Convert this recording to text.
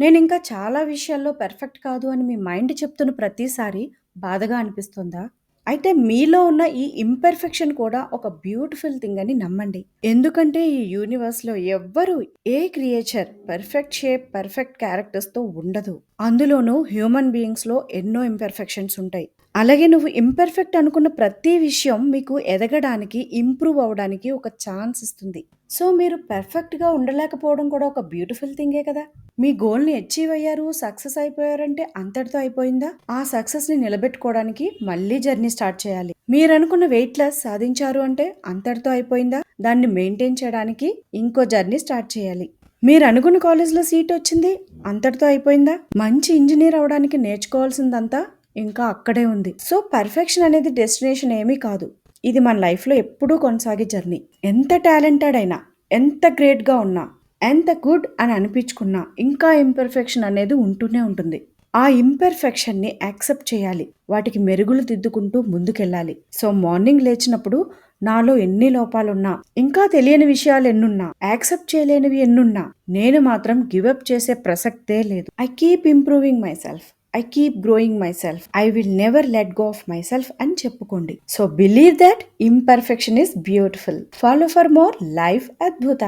నేను ఇంకా చాలా విషయాల్లో పర్ఫెక్ట్ కాదు అని మీ మైండ్ చెప్తున్న ప్రతిసారి బాధగా అనిపిస్తుందా? అయితే మీలో ఉన్న ఈ ఇంపెర్ఫెక్షన్ కూడా ఒక బ్యూటిఫుల్ థింగ్ అని నమ్మండి. ఎందుకంటే ఈ యూనివర్స్లో ఎవ్వరు ఏ క్రియేచర్ పర్ఫెక్ట్ షేప్ పర్ఫెక్ట్ క్యారెక్టర్స్తో ఉండదు. అందులోనూ హ్యూమన్ బీయింగ్స్లో ఎన్నో ఇంపెర్ఫెక్షన్స్ ఉంటాయి. అలాగే నువ్వు ఇంపర్ఫెక్ట్ అనుకున్న ప్రతి విషయం మీకు ఎదగడానికి ఇంప్రూవ్ అవ్వడానికి ఒక ఛాన్స్ ఇస్తుంది. సో మీరు పర్ఫెక్ట్గా ఉండలేకపోవడం కూడా ఒక బ్యూటిఫుల్ థింగే కదా? మీ గోల్ని అచీవ్ అయ్యారు సక్సెస్ అయిపోయారంటే అంతటితో అయిపోయిందా? ఆ సక్సెస్ని నిలబెట్టుకోవడానికి మళ్ళీ జర్నీ స్టార్ట్ చేయాలి. మీరు అనుకున్న వెయిట్ లాస్ సాధించారు అంటే అంతటితో అయిపోయిందా? దాన్ని మెయింటైన్ చేయడానికి ఇంకో జర్నీ స్టార్ట్ చేయాలి. మీరు అనుకున్న కాలేజ్లో సీట్ వచ్చింది అంతటితో అయిపోయిందా? మంచి ఇంజనీర్ అవడానికి నేర్చుకోవాల్సిందంతా ఇంకా అక్కడే ఉంది. సో పర్ఫెక్షన్ అనేది డెస్టినేషన్ ఏమీ కాదు. ఇది మన లైఫ్లో ఎప్పుడూ కొనసాగే జర్నీ. ఎంత టాలెంటెడ్ అయినా ఎంత గ్రేట్గా ఉన్నా ఎంత గుడ్ అని అనిపించుకున్నా ఇంకా ఇంపర్ఫెక్షన్ అనేది ఉంటూనే ఉంటుంది. ఆ ఇంపర్ఫెక్షన్ని యాక్సెప్ట్ చేయాలి. వాటికి మెరుగులు దిద్దుకుంటూ ముందుకెళ్ళాలి. సో మార్నింగ్ లేచినప్పుడు నాలో ఎన్ని లోపాలున్నా ఇంకా తెలియని విషయాలు ఎన్నున్నా యాక్సెప్ట్ చేయలేనివి ఎన్నున్నా నేను మాత్రం గివప్ చేసే ప్రసక్తే లేదు. I keep improving myself I keep growing myself I will never let go of myself అని చెప్పుకోండి. So believe that imperfection is beautiful follow for more life అద్భుత